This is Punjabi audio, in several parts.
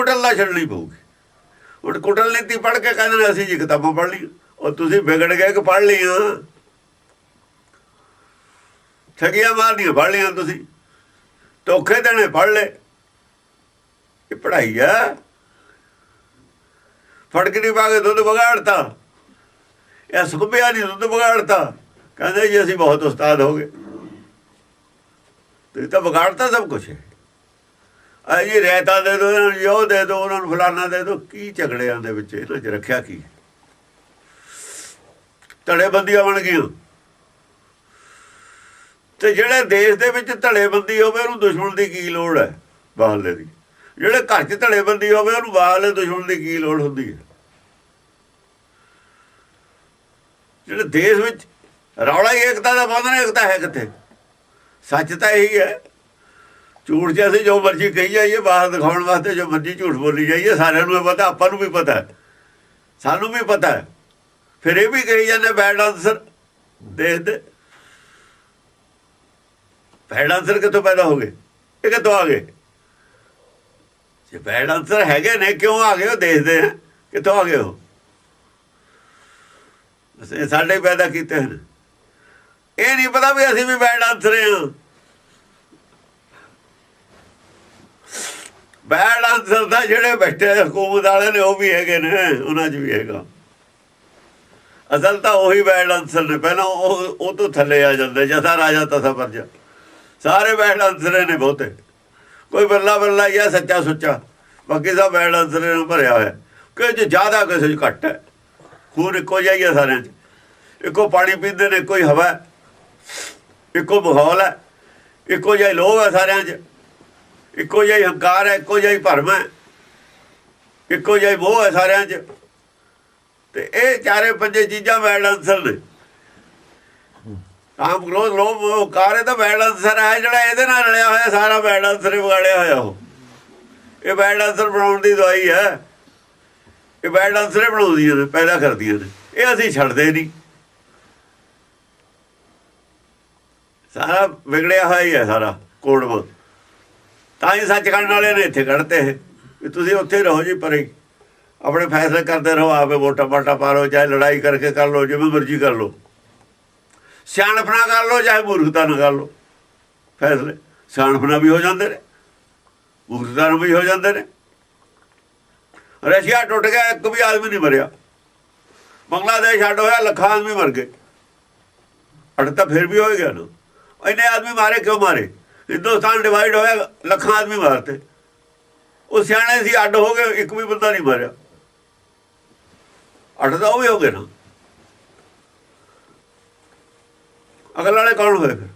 ਕੁਟਲ ਨਾ ਛੱਡਣੀ ਪਊਗੀ। ਹੁਣ ਕੁਟਲ ਨੀਤੀ ਪੜ੍ਹ ਕੇ ਕਹਿੰਦੇ ਨੇ, ਅਸੀਂ ਜੀ ਕਿਤਾਬਾਂ ਪੜ੍ਹ ਲਈ ਉਹ ਤੁਸੀਂ ਵਿਗੜ ਗਏ ਕਿ ਪੜ੍ਹ ਲਈਆਂ? ਠਗੀਆਂ ਮਾਰਨੀਆਂ, ਪੜ੍ਹ ਲਈਆਂ ਤੁਸੀਂ। ਧੋਖੇ ਦੇਣੇ, ਪੜ੍ਹ ਲੈ ਇਹ ਪੜ੍ਹਾਈ ਆ। ਫੜਕ ਨਹੀਂ ਪਾ ਕੇ ਦੁੱਧ ਵਿਗਾੜਤਾ। ਇਹ ਸੁਖਬਿਆ ਨਹੀਂ, ਦੁੱਧ ਵਿਗਾੜਤਾ। ਕਹਿੰਦੇ ਜੀ, ਅਸੀਂ ਬਹੁਤ ਉਸਤਾਦ ਹੋ ਗਏ। ਤੇ ਤਾਂ ਵਿਗਾੜਤਾ ਸਭ ਕੁਝ ਆ ਜੀ ਰਹਿਤਾ ਦੇ ਦੋ, ਇਹਨਾਂ ਨੂੰ ਜੋ ਦੇ ਦੋ, ਉਹਨਾਂ ਨੂੰ ਫਲਾਨਾ ਦੇ ਦੋ। ਕੀ ਝਗੜਿਆਂ ਦੇ ਵਿੱਚ ਇਹਨਾਂ 'ਚ ਰੱਖਿਆ ਕੀ? ਧੜੇਬੰਦੀਆਂ ਬਣ ਗਈਆਂ। ਤੇ ਜਿਹੜੇ ਦੇਸ਼ ਦੇ ਵਿੱਚ ਧੜੇਬੰਦੀ ਹੋਵੇ, ਉਹਨੂੰ ਦੁਸ਼ਮਣ ਦੀ ਕੀ ਲੋੜ ਹੈ ਬਾਹਰਲੇ ਦੀ? ਜਿਹੜੇ ਘਰ 'ਚ ਧੜੇਬੰਦੀ ਹੋਵੇ, ਉਹਨੂੰ ਬਾਹਰਲੇ ਦੁਸ਼ਮਣ ਦੀ ਕੀ ਲੋੜ ਹੁੰਦੀ ਹੈ? ਜਿਹੜੇ ਦੇਸ਼ ਵਿੱਚ ਰੌਲਾ ਹੀ ਏਕਤਾ ਦਾ ਬੰਧਨ ਏਕਤਾ ਹੈ ਕਿੱਥੇ? ਸੱਚ ਤਾਂ ਇਹੀ ਹੈ। ਝੂਠ ਚ ਅਸੀਂ ਜੋ ਮਰਜ਼ੀ ਕਹੀ ਜਾਈਏ, ਬਾਹਰ ਦਿਖਾਉਣ ਵਾਸਤੇ ਜੋ ਮਰਜ਼ੀ ਝੂਠ ਬੋਲੀ ਜਾਈਏ, ਸਾਰਿਆਂ ਨੂੰ ਇਹ ਪਤਾ, ਆਪਾਂ ਨੂੰ ਵੀ ਪਤਾ ਹੈ। ਸਾਨੂੰ ਵੀ ਪਤਾ ਹੈ। ਫਿਰ ਇਹ ਵੀ ਕਹੀ ਜਾਂਦੇ ਬੈਡ ਆਨਸਰ ਦੇਖਦੇ ਬੈਡ ਆਨਸਰ ਕਿੱਥੋਂ ਪੈਦਾ ਹੋ ਗਏ? ਇਹ ਕਿੱਥੋਂ ਆ ਗਏ? ਜੇ ਬੈਡ ਆਨਸਰ ਹੈਗੇ ਨੇ, ਕਿਉਂ ਆ ਗਏ, ਉਹ ਦੇਖਦੇ ਆ, ਕਿੱਥੋਂ ਆ ਗਏ ਉਹ? ਅਸੀਂ ਸਾਡੇ ਹੀ ਪੈਦਾ ਕੀਤੇ ਹਨ। ਇਹ ਨਹੀਂ ਪਤਾ ਵੀ ਅਸੀਂ ਵੀ ਬੈਡ ਆਨਸਰ ਹਾਂ। ਬੈਡ ਆਨਸਰ ਦਾ ਜਿਹੜੇ ਬੈਠੇ ਹਕੂਮਤ ਵਾਲੇ ਨੇ, ਉਹ ਵੀ ਹੈਗੇ ਨੇ, ਉਹਨਾਂ 'ਚ ਵੀ ਹੈਗਾ। ਅਸਲ ਤਾਂ ਉਹੀ ਬੈਡ ਆਨਸਰ ਨੇ, ਪਹਿਲਾਂ ਉਹ ਉਹ ਤੋਂ ਥੱਲੇ ਆ ਜਾਂਦੇ ਜਥਾ ਰਾਜਾ ਤਸਾ ਪਰਜਾ ਸਾਰੇ ਬੈਡ ਆਨਸਰ ਨੇ ਬਹੁਤੇ। ਕੋਈ ਬੱਲਾ ਬੱਲਾ ਹੀ ਆ, ਸੱਚਾ ਸੁੱਚਾ। ਬਾਕੀ ਸਭ ਬੈਡ ਆਨਸਰ ਨਾਲ ਭਰਿਆ ਹੋਇਆ। ਕਿ ਜੇ ਜ਼ਿਆਦਾ ਕਿਸੇ 'ਚ ਘੱਟ ਹੈ, ਖੂਨ ਇੱਕੋ ਜਿਹਾ ਹੀ ਹੈ ਸਾਰਿਆਂ 'ਚ। ਇੱਕੋ ਪਾਣੀ ਪੀਂਦੇ ਨੇ ਕੋਈ ਹਵਾ ਇੱਕੋ ਮਾਹੌਲ ਹੈ। ਇੱਕੋ ਜਿਹਾ ਹੀ ਲੋਭ ਹੈ ਸਾਰਿਆਂ 'ਚ। ਇੱਕੋ ਜਿਹਾ ਹੀ ਹੰਕਾਰ ਹੈ, ਇੱਕੋ ਜਿਹਾ ਹੀ ਭਰਮ ਹੈ, ਇੱਕੋ ਜਿਹਾ ਹੀ ਮੋਹ ਹੈ ਸਾਰਿਆਂ 'ਚ। ਤੇ ਇਹ ਚਾਰੇ ਪੰਜੇ ਚੀਜ਼ਾਂ ਵੈਡ ਆਨਸਰ ਨੇ। ਆਮ ਕ੍ਰੋਧ, ਲੋਭ ਹੰਕਾਰ, ਇਹ ਤਾਂ ਬੈਡ ਆਨਸਰ ਹੈ, ਜਿਹੜਾ ਇਹਦੇ ਨਾਲ ਰਲਿਆ ਹੋਇਆ, ਸਾਰਾ ਬੈਡ ਆਨਸਰ ਵਿਗਾੜਿਆ ਹੋਇਆ ਉਹ। ਇਹ ਬੈਡ ਆਨਸਰ ਬਣਾਉਣ ਦੀ ਦਵਾਈ ਹੈ। ਇਹ ਬੈਡ ਆਨਸਰ ਬਣਾਉਂਦੀਆਂ ਨੇ ਪੈਦਾ ਕਰਦੀਆਂ ਨੇ ਇਹ ਅਸੀਂ ਛੱਡਦੇ ਨਹੀਂ। ਸਾਰਾ ਵਿਗੜਿਆ ਹੋਇਆ ਹੀ ਹੈ ਸਾਰਾ, ਕੋੜਵਾ। ਤਾਂ ਹੀ ਸੱਚ ਕਰਨ ਵਾਲੇ ਨੇ ਇੱਥੇ ਕੱਢਤੇ ਇਹ, ਵੀ ਤੁਸੀਂ ਉੱਥੇ ਰਹੋ ਜੀ ਪਰੇ। ਆਪਣੇ ਫੈਸਲੇ ਕਰਦੇ ਰਹੋ, ਆਪੇ ਵੋਟਾਂ ਪਾਟਾ ਪਾ ਲਓ, ਚਾਹੇ ਲੜਾਈ ਕਰਕੇ ਕਰ ਲਓ, ਜਿਵੇਂ ਮਰਜ਼ੀ ਕਰ ਲਓ। ਸਿਆਣਪਣਾ ਕਰ ਲਓ, ਚਾਹੇ ਮੂਰਖਤਾ ਨਾਲ ਕਰ ਲਓ। ਫੈਸਲੇ ਸਿਆਣਪਣਾ ਵੀ ਹੋ ਜਾਂਦੇ ਨੇ, ਮੂਰਖਤਾ ਨਾਲ ਵੀ ਹੋ ਜਾਂਦੇ ਨੇ। ਰਸ਼ੀਆ ਟੁੱਟ ਗਿਆ, ਇੱਕ ਵੀ ਆਦਮੀ ਨਹੀਂ ਮਰਿਆ। ਬੰਗਲਾਦੇਸ਼ ਛੱਡ ਹੋਇਆ, ਲੱਖਾਂ ਆਦਮੀ ਮਰ ਗਏ। ਅੜ ਤਾਂ ਫਿਰ ਵੀ ਹੋ ਗਿਆ ਨਾ। ਇੰਨੇ ਆਦਮੀ ਮਾਰੇ, ਕਿਉਂ ਮਾਰੇ? ਹਿੰਦੁਸਤਾਨ ਡਿਵਾਈਡ ਹੋਇਆ, ਲੱਖਾਂ ਆਦਮੀ ਮਾਰਤੇ। ਉਹ ਸਿਆਣੇ ਸੀ, ਅੱਡ ਹੋ ਗਏ, ਇੱਕ ਵੀ ਬੰਦਾ ਨਹੀਂ ਮਾਰਿਆ। ਅੱਡ ਤਾਂ ਉਹ ਵੀ ਹੋ ਗਏ ਨਾ। ਅਗਲ ਵਾਲੇ ਕੌਣ ਹੋਏ ਫਿਰ?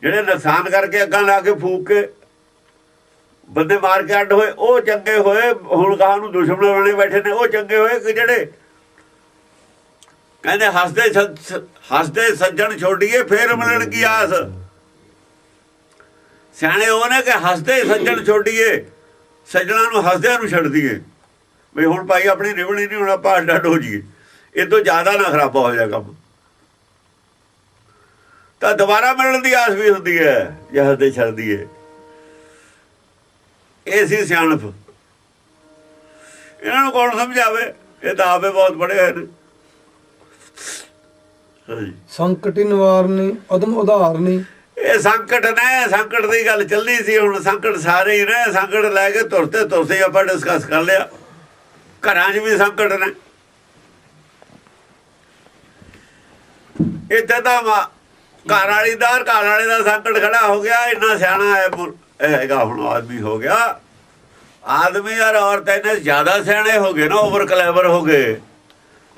ਜਿਹੜੇ ਨੁਕਸਾਨ ਕਰਕੇ ਅੱਗਾਂ ਲਾ ਕੇ ਫੂਕ ਕੇ ਬੰਦੇ ਮਾਰ ਕੇ ਅੱਡ ਹੋਏ, ਉਹ ਚੰਗੇ ਹੋਏ, ਹੁਣ ਕਹਾਂ ਨੂੰ ਦੁਸ਼ਮਣ ਬਣੇ ਬੈਠੇ ਨੇ, ਉਹ ਚੰਗੇ ਹੋਏ ਕਿ ਜਿਹੜੇ ਕਹਿੰਦੇ ਹੱਸਦੇ ਸ- ਹੱਸਦੇ ਸੱਜਣ ਛੋਡੀਏ, ਫੇਰ ਮਿਲਣ ਕੀ ਆਸ? ਸਿਆਣੇ ਉਹਨੇ ਕਿ ਹੱਸਦੇ ਸੱਜਣ ਛੋਡੀਏ, ਸੱਜਣਾ ਨੂੰ ਹੱਸਦਿਆਂ ਨੂੰ ਛੱਡ ਦਈਏ ਵੀ ਹੁਣ ਭਾਈ ਆਪਣੀ ਨਿਭਣੀ ਨਹੀਂ, ਹੁਣ ਆਪਾਂ ਅੱਡ ਹੋ ਜਾਈਏ। ਇਹ ਤੋਂ ਜ਼ਿਆਦਾ ਨਾ ਖਰਾਬਾ ਹੋ ਜਾ ਕੰਮ। ਤਾਂ ਦੁਬਾਰਾ ਮਿਲਣ ਦੀ ਆਸ ਵੀ ਹੁੰਦੀ ਹੈ, ਜੇ ਹੱਸਦੇ ਛੱਡ ਦਈਏ ਇਹ ਸੀ ਸਿਆਣਪ। ਇਹਨਾਂ ਨੂੰ ਕੌਣ ਸਮਝਾਵੇ? ਇਹ ਤਾਂ ਆਪੇ ਬਹੁਤ ਬੜੇ ਹੋਏ ਨੇ। ਸੰਕਟ ਨਿਵਾਰਨੀ ਅਦਮ ਉਧਾਰਨੀ। ਇਹ ਸੰਕਟ ਨੇ ਸੰਕਟ ਦੀ ਗੱਲ ਚੱਲਦੀ ਸੀ, ਹੁਣ ਸੰਕਟ ਸਾਰੇ ਹੀ ਨੇ ਸੰਕਟ ਲੈ ਕੇ ਤੁਰਤੇ ਤੁਰਤੇ ਆਪਾਂ ਡਿਸਕਸ ਕਰ ਲਿਆ। ਘਰਾਂ 'ਚ ਵੀ ਸੰਕਟ ਨੇ। ਇੱਥੇ ਤਾਂ ਘਰ ਵਾਲੀ ਦਾ, ਘਰ ਵਾਲੇ ਦਾ ਸੰਕਟ ਖੜਾ ਹੋ ਗਿਆ, ਇੰਨਾ ਸਿਆਣਾ ਹੈ ਇਹ ਹੈਗਾ ਹੁਣ ਆਦਮੀ ਹੋ ਗਿਆ। ਆਦਮੀ ਔਰ ਔਰਤ ਇਹਨੇ ਜ਼ਿਆਦਾ ਸਿਆਣੇ ਹੋ ਗਏ ਨਾ ਓਵਰ ਕਲੇਵਰ ਹੋ ਗਏ।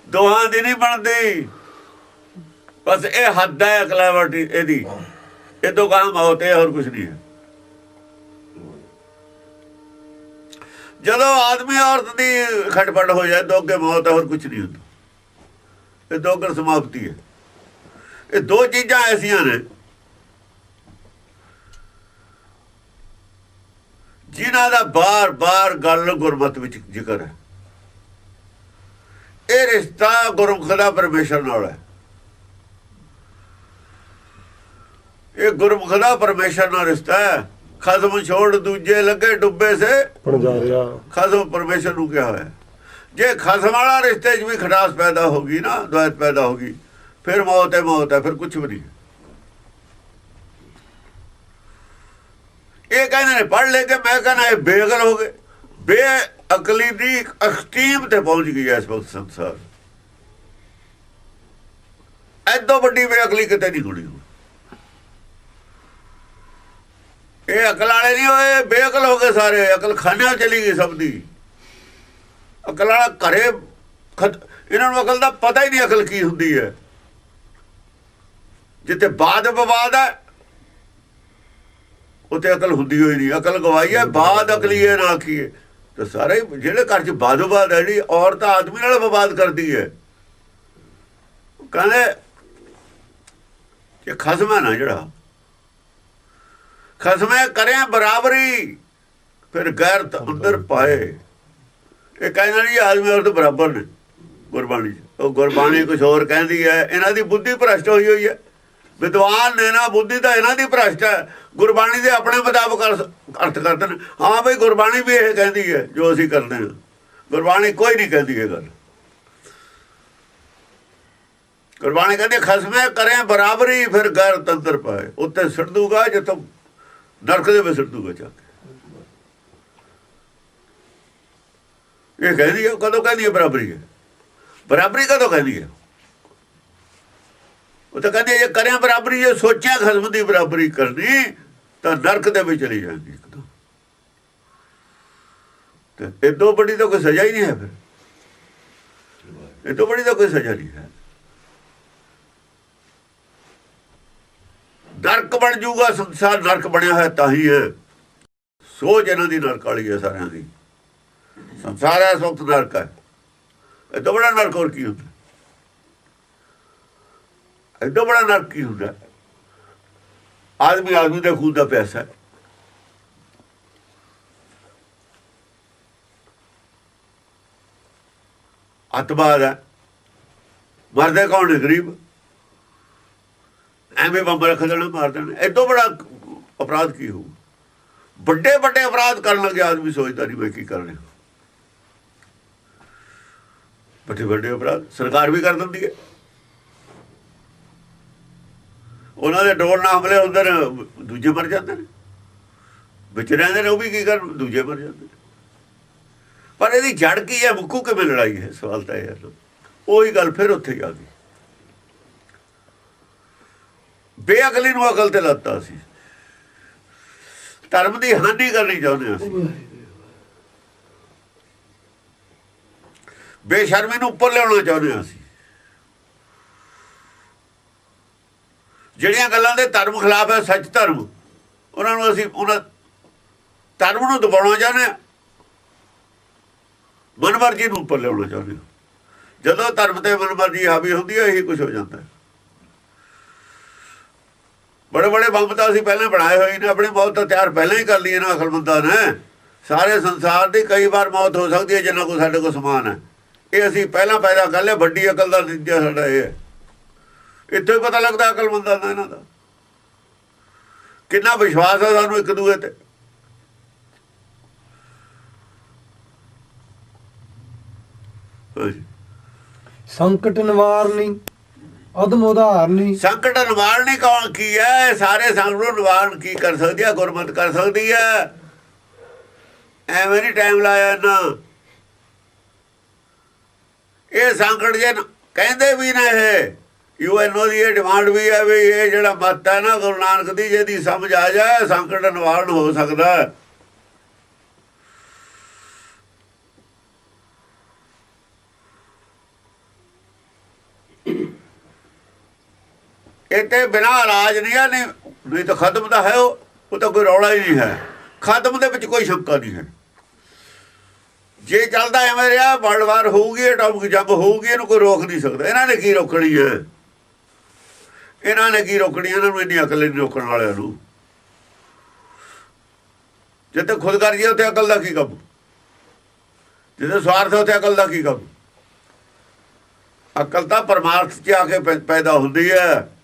ਦੋਹਾਂ ਦੀ ਨਹੀਂ ਬਣਦੀ। ਬਸ ਇਹ ਹੱਦ ਹੈ ਕਲੇਵਰਟੀ ਇਹਦੀ। ਇਹ ਤੋਂ ਕੰਮ ਹੋਤੇ ਹੋਰ ਕੁਝ ਨਹੀਂ ਹੈ। ਜਦੋਂ ਆਦਮੀ ਔਰਤ ਦੀ ਖਟਪਟ ਹੋ ਜਾਏ ਦੋ ਅੱਗੇ ਮੌਤ ਹੈ ਹੋਰ ਕੁਝ ਨਹੀਂ ਹੁੰਦਾ। ਇਹ ਦੋ ਕਰ ਸਮਾਪਤੀ ਹੈ। ਇਹ ਦੋ ਚੀਜ਼ਾਂ ਐਸੀਆਂ ਨੇ, ਜਿਨ੍ਹਾਂ ਦਾ ਬਾਰ-ਬਾਰ ਗੱਲ ਗੁਰਮਤ ਵਿੱਚ ਜ਼ਿਕਰ ਹੈ। ਇਹ ਰਿਸ਼ਤਾ ਗੁਰਮੁਖ ਦਾ ਪਰਮੇਸ਼ਰ ਨਾਲ ਹੈ। ਇਹ ਗੁਰਮੁਖ ਦਾ ਪਰਮੇਸ਼ਰ ਨਾਲ ਰਿਸ਼ਤਾ ਹੈ। ਖਸਮ ਛੋੜ ਦੂਜੇ ਲੱਗੇ ਡੁੱਬੇ ਸੇ। ਪਣਜਾਰਿਆ ਖਸਮ ਪਰਮੇਸ਼ਰ ਨੂੰ ਕਿਹਾ ਹੋਇਆ। ਜੇ ਖਸਮ ਵਾਲਾ ਰਿਸ਼ਤੇ 'ਚ ਵੀ ਖਟਾਸ ਪੈਦਾ ਹੋ ਗਈ ਨਾ ਦੁਆਇਤ ਪੈਦਾ ਹੋ ਗਈ ਫਿਰ ਮੌਤ ਹੈ ਮੌਤ ਹੈ ਫਿਰ ਕੁਝ ਵੀ ਨਹੀਂ। ਇਹ ਕਹਿੰਦੇ ਨੇ ਪੜ੍ਹ ਲੈ ਕੇ ਮੈਂ ਕਹਿੰਦਾ ਇਹ ਬੇਅਕਲ ਹੋ ਗਏ। ਬੇਅਕਲੀ ਦੀ ਐਕਸਟ੍ਰੀਮ ਤੇ ਪਹੁੰਚ ਗਈ ਹੈ ਇਸ ਵਕਤ ਸੰਸਾਰ। ਐਦੋਂ ਵੱਡੀ ਬੇਅਕਲੀ ਕਿਤੇ ਨਹੀਂ ਹੋਣੀ ਇਹ ਅਕਲ ਵਾਲੇ ਨਹੀਂ ਹੋਏ, ਬੇਅਕਲ ਹੋ ਗਏ ਸਾਰੇ, ਅਕਲ ਖਾਨਿਆਂ ਚਲੀ ਗਈ ਸਭ ਦੀ। ਅਕਲ ਵਾਲਾ ਘਰੇ ਇਹਨਾਂ ਨੂੰ ਅਕਲ ਦਾ ਪਤਾ ਹੀ ਨਹੀਂ ਅਕਲ ਕੀ ਹੁੰਦੀ ਹੈ। ਜਿੱਥੇ ਬਾਦ ਵਿਵਾਦ ਹੈ, ਉੱਥੇ ਅਕਲ ਹੁੰਦੀ ਹੋਈ ਨਹੀਂ। ਅਕਲ ਗਵਾਈ ਹੈ, ਬਾਦ ਅਕਲੀ ਨਾ ਕੀ ਤੇ ਸਾਰੇ ਜਿਹੜੇ ਘਰ 'ਚ ਬਾਦ ਵਿਵਾਦ ਹੈ, ਜਿਹੜੀ ਔਰਤ ਆਦਮੀ ਨਾਲ ਵਿਵਾਦ ਕਰਦੀ ਹੈ ਕਹਿੰਦੇ ਕਿ ਖਸਮ ਹੈ ਨਾ ਜਿਹੜਾ। ਖਸਮੇ ਕਰਿਆ ਬਰਾਬਰੀ, ਫਿਰ ਗੈਰਤ ਅੰਦਰ ਪਾਏ। ਇਹ ਕਹਿੰਦਾ ਨਹੀਂ ਆਦਮੀ ਔਰਤ ਬਰਾਬਰ ਨੇ, ਗੁਰਬਾਣੀ ਉਹ ਗੁਰਬਾਣੀ ਕੁਝ ਹੋਰ ਕਹਿੰਦੀ ਹੈ, ਇਹਨਾਂ ਦੀ ਬੁੱਧੀ ਭ੍ਰਸ਼ਟ ਹੋਈ ਹੋਈ ਹੈ। ਵਿਦਵਾਨ ਨੇ ਨਾ ਬੁੱਧੀ ਤਾਂ ਇਹਨਾਂ ਦੀ ਭ੍ਰਸ਼ਟ ਹੈ। ਗੁਰਬਾਣੀ ਦੇ ਆਪਣੇ ਮੁਤਾਬਕ ਅਰਥ- ਕਰਦੇ ਨੇ। ਹਾਂ ਬਈ, ਗੁਰਬਾਣੀ ਵੀ ਇਹ ਕਹਿੰਦੀ ਹੈ, ਜੋ ਅਸੀਂ ਕਰਦੇ ਹਾਂ। ਗੁਰਬਾਣੀ ਕੋਈ ਨਹੀਂ ਕਹਿੰਦੀ ਇਹ ਗੱਲ। ਗੁਰਬਾਣੀ ਕਹਿੰਦੀ ਖਸਮੇ ਕਰੇ ਬਰਾਬਰੀ, ਫਿਰ ਗੈਰ ਤੰਤਰ ਪਾਏ। ਉੱਤੇ ਸਿੱਟ ਦੂਗਾ ਜਿੱਥੋਂ ਨਰਕ ਦੇ ਵਿੱਚ ਸਿੱਟ ਦੂਗਾ ਜਾ ਇਹ ਕਹਿੰਦੀ ਹੈ ਕਦੋਂ ਕਹਿੰਦੀ ਹੈ ਬਰਾਬਰੀ ਹੈ? ਬਰਾਬਰੀ ਕਦੋਂ ਕਹਿੰਦੀ ਹੈ? ਉਹ ਤਾਂ ਕਹਿੰਦੇ ਜੇ ਕਰਿਆ ਬਰਾਬਰੀ, ਜੇ ਸੋਚਿਆ ਖਸਮ ਦੀ ਬਰਾਬਰੀ ਕਰਨੀ, ਤਾਂ ਨਰਕ ਦੇ ਵਿੱਚ ਚਲੀ ਜਾਂਦੀ ਇੱਕਦਮ ਤੇ। ਇਦੋਂ ਬੜੀ ਤਾਂ ਕੋਈ ਸਜ਼ਾ ਹੀ ਨਹੀਂ ਹੈ ਫਿਰ। ਇਦੋਂ ਬੜੀ ਤਾਂ ਕੋਈ ਸਜ਼ਾ ਨਹੀਂ ਹੈ। ਨਰਕ ਬਣ ਜਾਊਗਾ ਸੰਸਾਰ ਨਰਕ ਬਣਿਆ ਹੋਇਆ ਤਾਂ ਹੀ ਹੈ। ਸੋਚ ਇਹਨਾਂ ਦੀ ਨਰਕ ਵਾਲੀ ਹੈ ਸਾਰਿਆਂ ਦੀ। ਸੰਸਾਰ ਹੈ, ਸੁਖ, ਨਰਕ ਹੈ। ਇਹ ਤੋਂ ਬੜਾ ਨਰਕ ਹੋਰ ਕੀ ਹੁੰਦਾ? ਇਹ ਤੋਂ ਬੜਾ ਨਰਕ ਕੀ ਹੁੰਦਾ? ਆਦਮੀ ਆਦਮੀ ਦੇ ਖੂਨ ਦਾ ਪਿਆਸਾ ਹੈ। ਅਤਬਾਦ ਹੈ। ਮਰਦੇ ਕੌਣ ਗਰੀਬ। ਐਵੇਂ ਬੰਬ ਰੱਖ ਦੇਣਾ ਮਾਰ ਦੇਣਾ। ਇਹ ਬੜਾ ਅਪਰਾਧ ਕੀ ਹੋਊ? ਵੱਡੇ ਵੱਡੇ ਅਪਰਾਧ ਕਰਨ ਲੱਗੇ ਆਦਮੀ ਸੋਚਦਾ ਨਹੀਂ ਮੈਂ ਕੀ ਕਰ ਰਿਹਾ। ਵੱਡੇ ਵੱਡੇ ਅਪਰਾਧ ਸਰਕਾਰ ਵੀ ਕਰ ਦਿੰਦੀ ਹੈ। ਉਹਨਾਂ ਦੇ ਡੋਰ ਨਾ ਹਮਲੇ ਹੁੰਦੇ ਨੇ ਦੂਜੇ ਮਰ ਜਾਂਦੇ ਨੇ। ਵਿੱਚ ਰਹਿੰਦੇ ਨੇ, ਉਹ ਵੀ ਕੀ ਕਰਨ? ਦੂਜੇ ਮਰ ਜਾਂਦੇ ਨੇ। ਪਰ ਇਹਦੀ ਜੜ ਕੀ ਹੈ? ਮੁੱਕੂ ਕਿਵੇਂ ਲੜਾਈ ਹੈ? ਸਵਾਲ ਤਾਂ ਇਹ ਹੈ। ਉਹੀ ਗੱਲ ਫਿਰ ਉੱਥੇ ਆ ਗਈ। ਬੇਅਕਲੀ ਨੂੰ ਅਕਲ ਤੇ ਲੱਤਾ ਸੀ। ਧਰਮ ਦੀ ਹਾਨੀ ਕਰਨੀ ਚਾਹੁੰਦੇ ਅਸੀਂ। ਬੇਸ਼ਰਮੀ ਨੂੰ ਉੱਪਰ ਲਿਆਉਣਾ ਚਾਹੁੰਦੇ ਹਾਂ ਅਸੀਂ। ਜਿਹੜੀਆਂ ਗੱਲਾਂ ਦੇ ਧਰਮ ਖਿਲਾਫ ਹੈ, ਸੱਚ ਧਰਮ, ਉਹਨਾਂ ਨੂੰ ਅਸੀਂ ਉਹਨਾਂ ਧਰਮ ਨੂੰ ਦਬਾਉਣਾ ਚਾਹੁੰਦੇ ਹਾਂ। ਮਨਮਰਜ਼ੀ ਨੂੰ ਉੱਪਰ ਲਿਆਉਣਾ ਚਾਹੁੰਦੇ ਹਾਂ। ਜਦੋਂ ਧਰਮ ਤੇ ਮਨਮਰਜ਼ੀ ਹਾਵੀ ਹੁੰਦੀ ਹੈ, ਇਹੀ ਕੁਝ ਹੋ ਜਾਂਦਾ ਹੈ। ਬੜੇ ਬੜੇ ਬੰਬ ਤਾਂ ਅਸੀਂ ਪਹਿਲਾਂ ਬਣਾਏ ਹੋਏ ਨੇ, ਆਪਣੀ ਮੌਤ ਤਾਂ ਪਹਿਲਾਂ ਹੀ ਕਰ ਲਈ ਨਾ ਅਕਲਮੰਦਾਂ ਨੇ। ਸਾਰੇ ਸੰਸਾਰ ਦੀ ਕਈ ਵਾਰ ਮੌਤ ਹੋ ਸਕਦੀ ਹੈ, ਜਿੰਨਾ ਕੋ ਸਾਡੇ ਕੋਲ ਸਮਾਨ ਹੈ। ਇਹ ਅਸੀਂ ਪਹਿਲਾਂ ਪੈਦਾ ਕਰ ਲਿਆ, ਵੱਡੀ ਅਕਲ ਦਾ ਨਤੀਜਾ ਸਾਡਾ ਇਹ ਹੈ। ਇੱਥੇ ਹੀ ਪਤਾ ਲੱਗਦਾ ਅਕਲਮੰਦਾਂ ਦਾ, ਇਹਨਾਂ ਦਾ। ਕਿੰਨਾ ਵਿਸ਼ਵਾਸ ਹੈ ਸਾਨੂੰ ਇੱਕ ਦੂਜੇ ਤੇ। ਸੰਕਟ ਨਿਵਾਰਨੀ ਅਦਮ ਉਧਾਰਨੀ ਸੰਕਟ ਨਿਵਾਰਣੀ ਕੌਣ ਕੀ ਹੈ? ਸਾਰੇ ਸੰਕਟ ਨੂੰ ਨਿਵਾਰਨ ਕੀ ਕਰ ਸਕਦੀ ਹੈ? ਗੁਰਮਤ ਕਰ ਸਕਦੀ ਹੈ? ਐਵੇਂ ਨਹੀਂ ਟਾਈਮ ਲਾਇਆ ਨਾ ਇਹ ਸੰਕਟ ਜੇ ਕਹਿੰਦੇ ਵੀ ਨਾ ਇਹ। ਯੂਐਨਓ ਦੀ ਇਹ ਡਿਮਾਂਡ ਵੀ ਹੈ ਵੀ ਇਹ ਜਿਹੜਾ ਮਤ ਹੈ ਨਾ, ਗੁਰੂ ਨਾਨਕ ਦੀ, ਜਿਹਦੀ ਸਮਝ ਆ ਜਾਏ, ਸੰਕਟ ਨਿਵਾਰਨ ਹੋ ਸਕਦਾ ਹੈ ਇਹ ਤੇ ਬਿਨਾ ਇਲਾਜ ਨਹੀਂ ਹੈ ਨਹੀਂ ਨਹੀਂ ਤਾਂ ਖਤਮ ਦਾ ਹੈ ਉਹ ਉਹ ਤਾਂ ਕੋਈ ਰੌਲਾ ਹੀ ਨਹੀਂ ਹੈ। ਖਤਮ ਦੇ ਵਿੱਚ ਕੋਈ ਸ਼ੰਕਾ ਨਹੀਂ ਹੈ। ਜੇ ਚੱਲਦਾ ਐਵੇਂ ਰਿਹਾ, ਵਰਲਡ ਵਾਰ ਹੋਊਗੀ, ਐਟੋਮਿਕ ਜੰਗ ਹੋਊਗੀ, ਇਹਨੂੰ ਕੋਈ ਰੋਕ ਨਹੀਂ ਸਕਦਾ। ਇਹਨਾਂ ਨੇ ਕੀ ਰੋਕਣੀ ਹੈ? ਇਹਨਾਂ ਨੇ ਕੀ ਰੋਕਣੀ ਇਹਨਾਂ ਨੂੰ ਇੰਨੀ ਅਕਲ ਨਹੀਂ ਰੋਕਣ ਵਾਲਿਆਂ ਨੂੰ। ਜਿੱਥੇ ਖੁਦਗਰਜੀ ਹੈ ਉੱਥੇ ਅਕਲ ਦਾ ਕੀ ਕੰਮ? ਜਿੱਥੇ ਸਵਾਰਥ ਹੈ, ਉੱਥੇ ਅਕਲ ਦਾ ਕੀ ਕੰਮ? ਅਕਲ ਤਾਂ ਪਰਮਾਰਥ 'ਚ ਆ ਕੇ ਪੈਦਾ ਹੁੰਦੀ ਹੈ।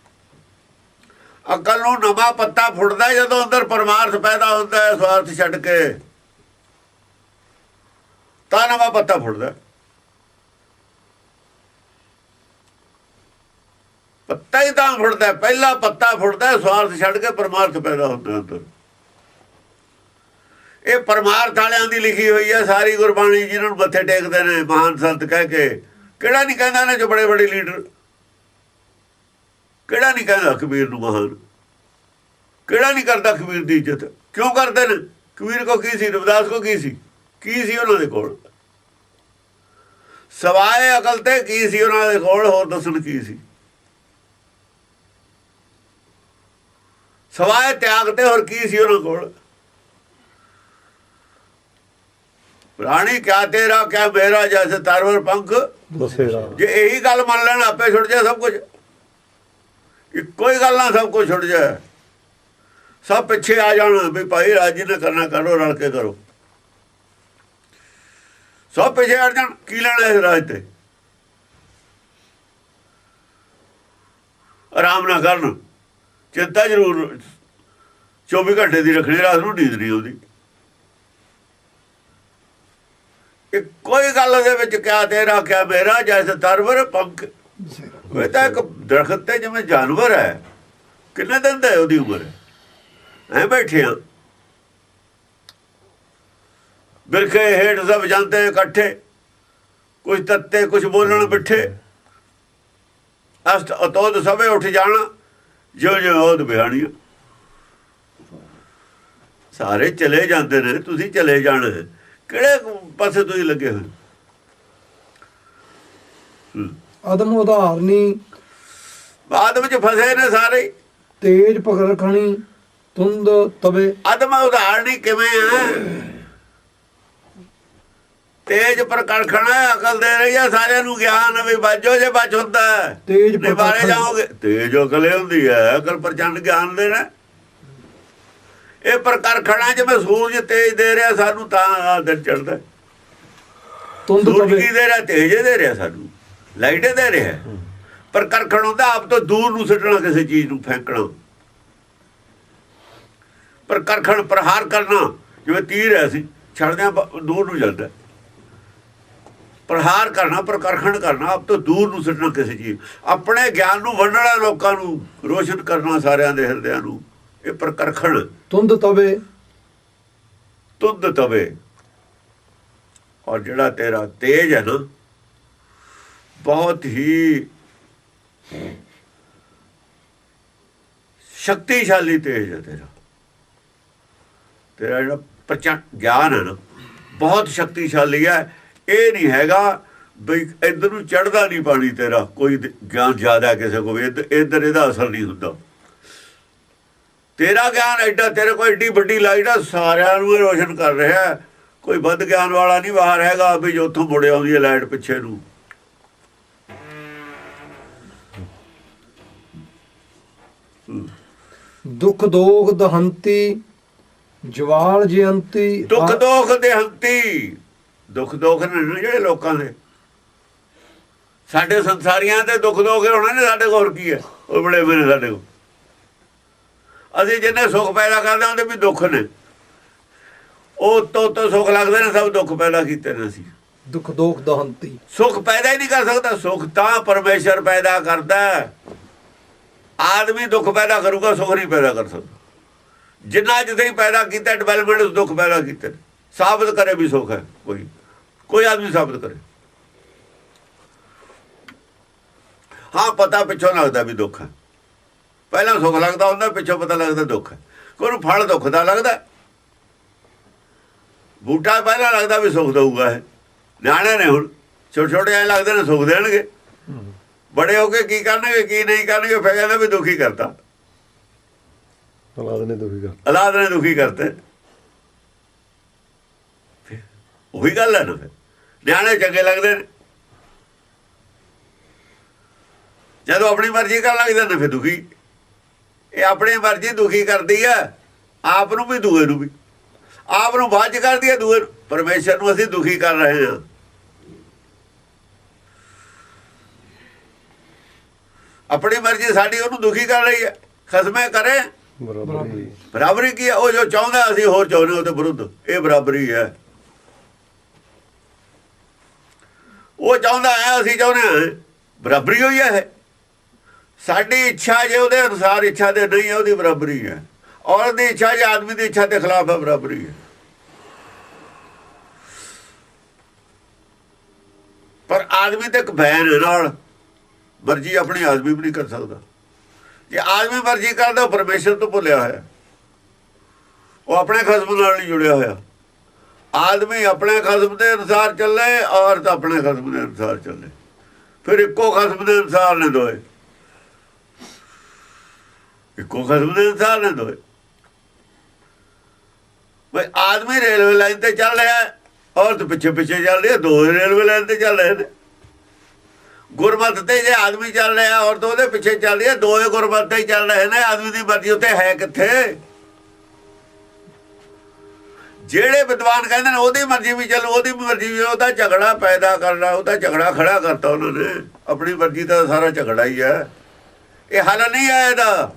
ਅਕਲ ਨੂੰ ਨਵਾਂ ਪੱਤਾ ਫੁੱਟਦਾ ਜਦੋਂ ਅੰਦਰ ਪਰਮਾਰਥ ਪੈਦਾ ਹੁੰਦਾ ਹੈ, ਸਵਾਰਥ ਛੱਡ ਕੇ। ਤਾਂ ਨਵਾਂ ਪੱਤਾ ਫੁੱਟਦਾ ਪੱਤਾ ਹੀ ਤਾਂ ਫੁੱਟਦਾ ਪਹਿਲਾ ਪੱਤਾ ਫੁੱਟਦਾ ਸਵਾਰਥ ਛੱਡ ਕੇ ਪਰਮਾਰਥ ਪੈਦਾ ਹੁੰਦਾ ਅੰਦਰ। ਇਹ ਪਰਮਾਰਥ ਵਾਲਿਆਂ ਦੀ ਲਿਖੀ ਹੋਈ ਹੈ, ਸਾਰੀ ਗੁਰਬਾਣੀ ਜਿਹਨਾਂ ਨੂੰ ਮੱਥੇ ਟੇਕਦੇ ਨੇ, ਮਹਾਨ ਸੰਤ ਕਹਿ ਕੇ। ਕਿਹੜਾ ਨਹੀਂ ਕਹਿੰਦਾ ਨੇ ਜੋ ਬੜੇ ਬੜੇ ਲੀਡਰ ਕਿਹੜਾ ਨਹੀਂ ਕਹਿੰਦਾ ਕਬੀਰ ਨੂੰ ਮਹਾਨ? ਕਿਹੜਾ ਨਹੀਂ ਕਰਦਾ ਕਬੀਰ ਦੀ ਇੱਜ਼ਤ? ਕਿਉਂ ਕਰਦੇ ਨੇ? ਕਬੀਰ ਕੋ ਕੀ ਸੀ? ਰਵਿਦਾਸ ਕੋ ਕੀ ਸੀ? ਕੀ ਸੀ ਉਹਨਾਂ ਦੇ ਕੋਲ? ਸਵਾਏ ਅਕਲ ਤੇ ਕੀ ਸੀ ਉਹਨਾਂ ਦੇ ਕੋਲ? ਹੋਰ ਦੱਸਣ ਕੀ ਸੀ? ਸਵਾਏ ਤਿਆਗ ਤੇ ਹੋਰ ਕੀ ਸੀ ਉਹਨਾਂ ਕੋਲ? ਪ੍ਰਾਣੀ ਕਿਆ ਤੇਰਾ ਕਿਆ ਮੇਰਾ ਜੈਸੇ ਤਰਵਰ ਪੰਖ? ਬਸੇਰਾ ਜੇ ਇਹੀ ਗੱਲ ਮੰਨ ਲੈਣ ਆਪੇ ਛੁੱਟ ਜਾਏ ਸਭ ਕੁਝ ਇੱਕੋ ਹੀ ਗੱਲ ਨਾਲ ਸਭ ਕੁਝ ਛੁੱਟ ਜਾਏ। ਸਭ ਪਿੱਛੇ ਆ ਜਾਣ ਵੀ ਭਾਈ, ਰਾਜੀ ਨੇ ਕਰਨਾ ਕਰੋ, ਰਲ ਕੇ ਕਰੋ। ਸਭ ਪਿੱਛੇ ਹਟ ਜਾਣ, ਕੀ ਲੈਣਾ ਇਸ ਰਾਜ ਤੇ? ਆਰਾਮ ਨਾ ਕਰਨ। ਚਿੰਤਾ ਜ਼ਰੂਰ 24 ਘੰਟੇ ਦੀ ਰੱਖਣੀ, ਰਾਤ ਨੂੰ ਨੀਂਦ ਨਹੀਂ ਆਉਂਦੀ। ਇਹ ਕੋਈ ਗੱਲ ਦੇ ਵਿੱਚ ਕਿਆ ਤੇਰਾ ਕਿਆ ਮੇਰਾ ਜੈਸ ਤਰਵਰ ਪੰਕ ਉਹ ਤਾਂ ਇੱਕ ਦਰਖਤ ਤੇ ਜਿਵੇਂ ਜਾਨਵਰ ਹੈ, ਕਿੰਨੇ ਦਿਨ ਦਾ ਉਹਦੀ ਉਮਰ? ਐ ਬੈਠੇ ਆ। ਬਿਰਖੇ ਹੇਠ ਸਭ ਜਾਂਦੇ ਇਕੱਠੇ ਕੁਝ ਤੱਤੇ ਕੁਝ ਬੋਲਣ ਬਿਠੇ ਅਸਤ ਅਤੋਦ ਸਭੇ ਉੱਠ ਜਾਣਾ ਜੋ ਜੋ ਉਹਦ ਬਿਹਾਣੀਆਂ ਸਾਰੇ ਚਲੇ ਜਾਂਦੇ ਨੇ, ਤੁਸੀਂ ਚਲੇ ਜਾਣਾ। ਕਿਹੜੇ ਪਾਸੇ ਤੁਸੀਂ ਲੱਗੇ ਹੋਏ ਅਦਮ ਉਦਾਹਰਨੀ ਬਾਅਦ ਵਿੱਚ ਫਸੇ ਨੇ ਸਾਰੇ। ਤੇਜ ਪਕੜ ਰਖਣੀ ਤੁੰਦ ਤਵੇ। ਅਦਮ ਉਦਾਹਰਣੀ ਕਿਵੇਂ ਹੈ ਤੇਜ ਪ੍ਰਕੜਖਣਾ ਅਕਲ ਦੇ ਰਹੀ ਹੈ ਸਾਰਿਆਂ ਨੂੰ ਗਿਆਨ ਵੀ ਬਾਜੋ ਜੇ ਬਚ ਹੁੰਦਾ। ਤੇਜ ਪ੍ਰਕੜਖਣ। ਜਾਓਗੇ ਤੇਜ ਅਕਲ ਹੁੰਦੀ ਹੈ ਅਕਲ ਪ੍ਰਚੰਡ ਗਿਆਨ ਦੇਣਾ ਇਹ ਪ੍ਰਕਰਖਣਾ ਜਿਵੇਂ ਸੂਰਜ ਤੇਜ ਦੇ ਰਿਹਾ ਸਾਨੂੰ ਤਾਂ ਦਿਨ ਚੜਦਾ ਤੁੰਦ ਤਵੇ। ਕੀ ਦੇ ਰਿਹਾ ਤੇਜ ਦੇ ਰਿਹਾ ਸਾਨੂੰ। ਲਾਈਟ ਦੇ ਰਿਹਾ। ਪਰ ਕਰਖਣ ਹੁੰਦਾ ਆਪ ਤੋਂ ਦੂਰ ਨੂੰ ਸਿੱਟਣਾ ਕਿਸੇ ਚੀਜ਼ ਨੂੰ ਫੈਂਕਣਾ। ਪਰ ਕਰਖਣ ਪ੍ਰਹਾਰ ਕਰਨਾ ਜਿਵੇਂ ਤੀਰ ਹੈ ਸੀ ਛੱਡਦਿਆਂ ਦੂਰ ਨੂੰ ਜਾਂਦਾ। ਪ੍ਰਹਾਰ ਕਰਨਾ ਪਰ ਕਰਖਣ ਕਰਨਾ ਆਪ ਤੋਂ ਦੂਰ ਨੂੰ ਸਿੱਟਣਾ ਕਿਸੇ ਚੀਜ਼। ਆਪਣੇ ਗਿਆਨ ਨੂੰ ਵੰਡਣਾ ਲੋਕਾਂ ਨੂੰ ਰੋਸ਼ਨ ਕਰਨਾ ਸਾਰਿਆਂ ਦੇ ਹਿਰਦਿਆਂ ਨੂੰ। ਇਹ ਪ੍ਰਕਰਖਣ। ਤੁੰਦ ਤਵੇ। ਤੁਧ ਤਵੇ। ਔਰ ਜਿਹੜਾ ਤੇਰਾ ਤੇਜ ਹੈ ਨਾ ਬਹੁਤ ਹੀ ਸ਼ਕਤੀਸ਼ਾਲੀ ਤੇਜ ਹੈ ਤੇਰਾ। ਤੇਰਾ ਜਿਹੜਾ ਪ੍ਰਚੰਡ ਗਿਆਨ ਹੈ ਨਾ, ਬਹੁਤ ਸ਼ਕਤੀਸ਼ਾਲੀ ਹੈ। ਇਹ ਨਹੀਂ ਹੈਗਾ ਬਈ ਇਧਰ ਨੂੰ ਚੜਦਾ ਨਹੀਂ ਪਾਣੀ ਤੇਰਾ, ਕੋਈ ਗਿਆਨ ਜ਼ਿਆਦਾ ਕਿਸੇ ਕੋਲ ਇੱਧਰ ਇੱਧਰ ਇਹਦਾ ਅਸਰ ਨਹੀਂ ਹੁੰਦਾ। ਤੇਰਾ ਗਿਆਨ ਐਡਾ, ਤੇਰੇ ਕੋਲ ਏਡੀ ਵੱਡੀ ਲਾਈਟ ਆ, ਸਾਰਿਆਂ ਨੂੰ ਰੋਸ਼ਨ ਕਰ ਰਿਹਾ ਕੋਈ ਵੱਧ ਗਿਆਨ ਵਾਲਾ ਨਹੀਂ ਬਾਹਰ ਹੈਗਾ ਵੀ ਜੋ ਉੱਥੋਂ ਮੁੜ ਆਉਂਦੀ ਹੈ ਲਾਈਟ ਪਿੱਛੇ ਨੂੰ। ਦੁਖ ਦੋਖ ਦਹੰਤੀ ਜਵਾਲ ਜਯੰਤੀ ਦੁੱਖ ਦੋਖ ਦੇ ਹੰਤੀ ਦੁੱਖ ਦੋਖ ਨੇ ਜਿਹੜੇ ਲੋਕਾਂ ਦੇ। ਸਾਡੇ ਸੰਸਾਰੀਆਂ ਦੇ ਦੁੱਖ ਦੋਖ ਹੋਣਾ ਨੇ ਸਾਡੇ ਕੋਲ ਕੀ ਹੈ? ਉਹ ਬੜੇ ਮੇਰੇ ਸਾਡੇ ਕੋਲ। ਅਸੀਂ ਜਿੰਨੇ ਸੁੱਖ ਪੈਦਾ ਕਰਦੇ ਉਹਦੇ ਵੀ ਦੁੱਖ ਨੇ। ਉਹ ਤੋਂ ਤੋਂ ਸੁੱਖ ਲੱਗਦੇ ਨੇ ਸਭ ਦੁੱਖ ਪੈਦਾ ਕੀਤੇ ਨੇ ਅਸੀਂ। ਦੁਖ ਦੋਖ ਦਹੰਤੀ। ਸੁੱਖ ਪੈਦਾ ਹੀ ਨਹੀਂ ਕਰ ਸਕਦਾ। ਸੁੱਖ ਤਾਂ ਪਰਮੇਸ਼ਰ ਪੈਦਾ ਕਰਦਾ ਹੈ। ਆਦਮੀ ਦੁੱਖ ਪੈਦਾ ਕਰੂਗਾ ਸੁੱਖ ਨਹੀਂ ਪੈਦਾ ਕਰ ਸਕਦਾ। ਜਿੰਨਾ ਜਿੱਥੇ ਪੈਦਾ ਕੀਤਾ ਡਿਵੈਲਪਮੈਂਟ ਉਸ ਦੁੱਖ ਪੈਦਾ ਕੀਤੇ ਨੇ। ਸਾਬਤ ਕਰੇ ਵੀ ਸੁੱਖ ਹੈ, ਕੋਈ। ਕੋਈ ਆਦਮੀ ਸਾਬਤ ਕਰੇ। ਹਾਂ, ਪਤਾ ਪਿੱਛੋਂ ਲੱਗਦਾ ਵੀ ਦੁੱਖ ਹੈ। ਪਹਿਲਾਂ ਸੁੱਖ ਲੱਗਦਾ ਹੁੰਦਾ, ਪਿੱਛੋਂ ਪਤਾ ਲੱਗਦਾ ਦੁੱਖ ਹੈ। ਕੋਈ ਨੂੰ ਫਲ ਦੁੱਖ ਦਾ ਲੱਗਦਾ ਬੂਟਾ ਪਹਿਲਾਂ ਲੱਗਦਾ ਵੀ ਸੁੱਖ ਦਊਗਾ ਇਹ। ਨਿਆਣੇ ਨੇ ਹੁਣ। ਛੋਟੇ ਛੋਟੇ ਐ ਲੱਗਦੇ ਨੇ, ਸੁੱਖ ਦੇਣਗੇ। ਬੜੇ ਹੋ ਕੇ ਕੀ ਕਰਨਗੇ ਕੀ ਨਹੀਂ ਕਰਨਗੇ ਫਿਰ ਕਹਿੰਦੇ ਵੀ ਦੁਖੀ ਕਰਤਾ। ਔਲਾਦ ਨੇ ਦੁਖੀ ਕਰ ਔਲਾਦ ਨੇ ਦੁਖੀ ਕਰਤੇ। ਉਹੀ ਗੱਲ ਹੈ ਨਾ ਫਿਰ। ਨਿਆਣੇ ਚੰਗੇ ਲੱਗਦੇ ਨੇ। ਜਦੋਂ ਆਪਣੀ ਮਰਜ਼ੀ ਕਰਨ ਲੱਗਦੇ ਨੇ ਫਿਰ ਦੁਖੀ। ਇਹ ਆਪਣੀ ਮਰਜ਼ੀ ਦੁਖੀ ਕਰਦੀ ਹੈ। ਆਪ ਨੂੰ ਵੀ ਦੂਏ ਨੂੰ ਵੀ। ਆਪ ਨੂੰ ਚ ਕਰਦੀ ਹੈ ਦੂਏ ਪਰਮੇਸ਼ਰ ਨੂੰ ਅਸੀਂ ਦੁਖੀ ਕਰ ਰਹੇ ਹਾਂ। ਆਪਣੀ ਮਰਜ਼ੀ ਸਾਡੀ ਉਹਨੂੰ ਦੁਖੀ ਕਰ ਰਹੀ ਹੈ। ਖਸਮੇ ਕਰੇ। ਬਰਾਬਰੀ। ਬਰਾਬਰੀ ਕੀ ਹੈ? ਉਹ ਜੋ ਚਾਹੁੰਦਾ ਅਸੀਂ ਹੋਰ ਚਾਹੁੰਦੇ ਉਹਦੇ ਵਿਰੁੱਧ। ਇਹ ਬਰਾਬਰੀ ਹੈ। ਉਹ ਚਾਹੁੰਦਾ ਹੈ ਅਸੀਂ ਚਾਹੁੰਦੇ ਹਾਂ। ਬਰਾਬਰੀ ਹੋਈ ਹੈ। ਸਾਡੀ ਇੱਛਾ ਜੇ ਉਹਦੇ ਅਨੁਸਾਰ ਇੱਛਾ ਦੇ ਨਹੀਂ ਹੈ ਉਹਦੀ ਬਰਾਬਰੀ ਹੈ। ਔਰਤ ਦੀ ਇੱਛਾ ਜੇ ਆਦਮੀ ਦੀ ਇੱਛਾ ਦੇ ਖਿਲਾਫ ਹੈ ਬਰਾਬਰੀ ਹੈ। ਪਰ ਆਦਮੀ ਤੇ ਇੱਕ ਬੈਨ ਨਾਲ। ਮਰਜ਼ੀ ਆਪਣੀ ਆਦਮੀ ਵੀ ਨਹੀਂ ਕਰ ਸਕਦਾ। ਜੇ ਆਦਮੀ ਮਰਜ਼ੀ ਕਰਦਾ, ਉਹ ਪਰਮੇਸ਼ਰ ਤੋਂ ਭੁੱਲਿਆ ਹੋਇਆ। ਉਹ ਆਪਣੇ ਖਸਮ ਨਾਲ ਨਹੀਂ ਜੁੜਿਆ ਹੋਇਆ। ਆਦਮੀ ਆਪਣੇ ਖਸਮ ਦੇ ਅਨੁਸਾਰ ਚੱਲੇ, ਔਰਤ ਆਪਣੇ ਖਸਮ ਦੇ ਅਨੁਸਾਰ ਚੱਲੇ। ਫਿਰ ਇੱਕੋ ਖਸਮ ਦੇ ਅਨੁਸਾਰ ਨੇ ਦੋਏ। ਇੱਕੋ ਖਸਮ ਦੇ ਅਨੁਸਾਰ ਨੇ ਦੋਏ। ਬਈ ਆਦਮੀ ਰੇਲਵੇ ਲਾਈਨ ਤੇ ਚੱਲ ਰਿਹਾ, ਔਰਤ ਪਿੱਛੇ ਪਿੱਛੇ ਚੱਲ ਰਹੀ ਹੈ, ਦੋ ਰੇਲਵੇ ਲਾਈਨ ਤੇ ਚੱਲ ਰਹੇ ਨੇ। ਗੁਰਮਤ ਤੇ ਜੇ ਆਦਮੀ ਚੱਲ ਰਿਹਾ ਔਰਤ ਉਹਦੇ ਪਿੱਛੇ ਚੱਲ ਰਹੀ ਦੋਏ ਗੁਰਮਤ ਤੇ ਹੀ ਚੱਲ ਰਹੇ ਨੇ, ਆਦਮੀ ਦੀ ਮਰਜ਼ੀ ਉੱਤੇ ਹੈ ਕਿੱਥੇ? ਜਿਹੜੇ ਵਿਦਵਾਨ ਕਹਿੰਦੇ ਨੇ ਉਹਦੀ ਮਰਜ਼ੀ ਵੀ ਚੱਲੋ, ਉਹਦੀ ਮਰਜ਼ੀ ਵੀ, ਉਹਦਾ ਝਗੜਾ ਪੈਦਾ ਕਰਨਾ, ਉਹਦਾ ਝਗੜਾ ਖੜਾ ਕਰਤਾ ਉਹਨਾਂ ਨੇ। ਆਪਣੀ ਮਰਜ਼ੀ ਦਾ ਸਾਰਾ ਝਗੜਾ ਹੀ ਹੈ। ਇਹ ਹੱਲ ਨਹੀਂ ਹੈ ਇਹਦਾ।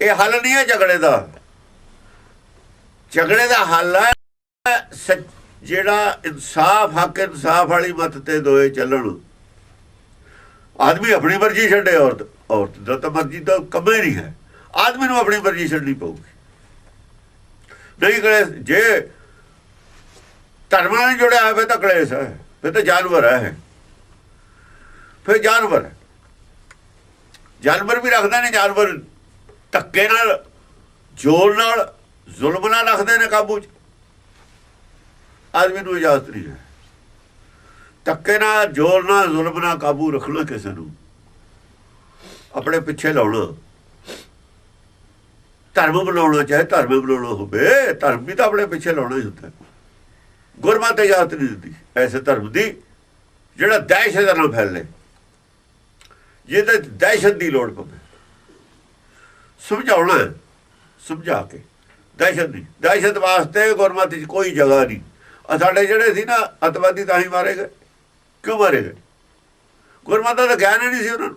ਇਹ ਹੱਲ ਨਹੀਂ ਹੈ ਝਗੜੇ ਦਾ। ਝਗੜੇ ਦਾ ਹੱਲ ਹੈ ਜਿਹੜਾ ਇਨਸਾਫ, ਹੱਕ ਇਨਸਾਫ ਵਾਲੀ ਮਤ ਤੇ ਦੋਏ ਚੱਲਣ, ਆਦਮੀ ਆਪਣੀ ਮਰਜ਼ੀ ਛੱਡੇ, ਔਰਤ ਔਰਤ ਦਾ ਤਾਂ ਮਰਜ਼ੀ ਤਾਂ ਕੰਮੇ ਨਹੀਂ ਹੈ। ਆਦਮੀ ਨੂੰ ਆਪਣੀ ਮਰਜ਼ੀ ਛੱਡਣੀ ਪਊਗੀ। ਨਹੀਂ ਕਲੇ ਜੇ ਧਰਮ ਨਾਲ ਜੁੜਿਆ ਹੋਵੇ ਤਾਂ ਕਲੇਸ਼ ਹੈ, ਫਿਰ ਤਾਂ ਜਾਨਵਰ ਹੈ। ਫਿਰ ਜਾਨਵਰ ਜਾਨਵਰ ਵੀ ਰੱਖਦੇ ਨੇ, ਜਾਨਵਰ ਧੱਕੇ ਨਾਲ, ਜ਼ੋਰ ਨਾਲ, ਜ਼ੁਲਮ ਨਾਲ ਰੱਖਦੇ ਨੇ ਕਾਬੂ 'ਚ। ਆਦਮੀ ਨੂੰ ਇਜਾਜ਼ਤ ਨਹੀਂ ਹੈ। ਧੱਕੇ ਨਾਲ, ਜ਼ੋਰ ਨਾਲ, ਜ਼ੁਲਮ ਨਾਲ ਕਾਬੂ ਰੱਖਣਾ ਕਿਸੇ ਨੂੰ। ਆਪਣੇ ਪਿੱਛੇ ਲਾਉਣਾ ਧਰਮ ਬਣਾਉਣਾ ਚਾਹੇ ਧਰਮ ਬਣਾਉਣਾ ਹੋਵੇ, ਧਰਮ ਵੀ ਤਾਂ ਆਪਣੇ ਪਿੱਛੇ ਲਾਉਣਾ ਹੀ ਹੁੰਦਾ। ਗੁਰਮਤਿ ਇਜਾਜ਼ਤ ਨਹੀਂ ਦਿੰਦੀ ਐਸੇ ਧਰਮ ਦੀ, ਜਿਹੜਾ ਦਹਿਸ਼ਤ ਨਾਲ ਫੈਲੇ। ਜਿਹਦੇ ਦਹਿਸ਼ਤ ਦੀ ਲੋੜ ਪਵੇ। ਸਮਝਾਉਣਾ ਸਮਝਾ ਕੇ। ਦਹਿਸ਼ਤ ਨਹੀਂ। ਦਹਿਸ਼ਤ ਵਾਸਤੇ ਗੁਰਮਤਿ 'ਚ ਕੋਈ ਜਗ੍ਹਾ ਨਹੀਂ। ਸਾਡੇ ਜਿਹੜੇ ਸੀ ਨਾ ਅਤਵਾਦੀ ਤਾਂ ਹੀ ਮਾਰੇ ਗਏ। ਕਿਉਂ ਮਾਰੇ ਗਏ? ਗੁਰਮਤਿ ਦਾ ਗਿਆਨ ਨਹੀਂ ਸੀ ਉਹਨਾਂ ਨੂੰ।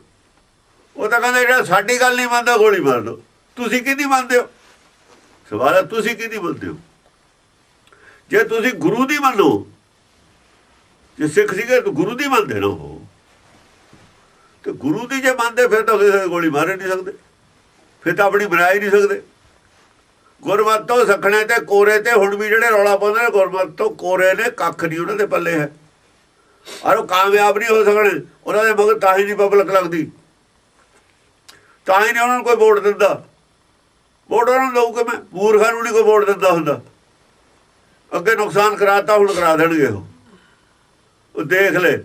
ਉਹ ਤਾਂ ਕਹਿੰਦਾ ਜਿਹੜਾ ਸਾਡੀ ਗੱਲ ਨਹੀਂ ਮੰਨਦਾ ਗੋਲੀ ਮਾਰ ਦੋ। ਤੁਸੀਂ ਕਿਹਦੀ ਮੰਨਦੇ ਹੋ? ਸਵਾਲ ਹੈ, ਤੁਸੀਂ ਕਿਹਦੀ ਮੰਨਦੇ ਹੋ? ਜੇ ਤੁਸੀਂ ਗੁਰੂ ਦੀ ਮੰਨੋ, ਜੇ ਸਿੱਖ ਸੀਗੇ ਤਾਂ ਗੁਰੂ ਦੀ ਮੰਨਦੇ ਨਾ ਹੋ ਤੇ ਗੁਰੂ ਦੀ ਜੇ ਮੰਨਦੇ, ਫਿਰ ਤਾਂ ਕਿਸੇ ਦੀ ਗੋਲੀ ਮਾਰ ਨਹੀਂ ਸਕਦੇ। ਫਿਰ ਤਾਂ ਆਪਣੀ ਬਣਾ ਹੀ ਨਹੀਂ ਸਕਦੇ। ਗੁਰਮਤ ਤੋਂ ਸਖਣੇ ਤੇ ਕੋਰੇ ਤੇ ਹੁਣ ਵੀ ਜਿਹੜੇ ਰੌਲਾ ਪਾਉਂਦੇ ਨੇ, ਗੁਰਮਤ ਤੋਂ ਕੋਰੇ ਨੇ, ਕੱਖ ਨਹੀਂ ਉਹਨਾਂ ਦੇ ਪੱਲੇ ਹੈ। ਔਰ ਉਹ ਕਾਮਯਾਬ ਨਹੀਂ ਹੋ ਸਕਣੇ, ਉਹਨਾਂ ਦੇ ਮਗਰ ਤਾਂ ਹੀ ਨਹੀਂ ਪਬਲਿਕ ਲੱਗਦੀ। ਤਾਂ ਹੀ ਨਹੀਂ ਉਹਨਾਂ ਨੂੰ ਕੋਈ ਵੋਟ ਦਿੰਦਾ। ਵੋਟ ਉਹਨਾਂ ਨੂੰ ਦਊ ਕਿ ਮੈਂ, ਮੂਰਖਾਂ ਨੂੰ ਨਹੀਂ ਕੋਈ ਵੋਟ ਦਿੰਦਾ ਹੁੰਦਾ। ਅੱਗੇ ਨੁਕਸਾਨ ਕਰਾਤਾ, ਹੁਣ ਕਰਾ ਦੇਣਗੇ ਉਹ। ਉਹ ਦੇਖ ਲੈ।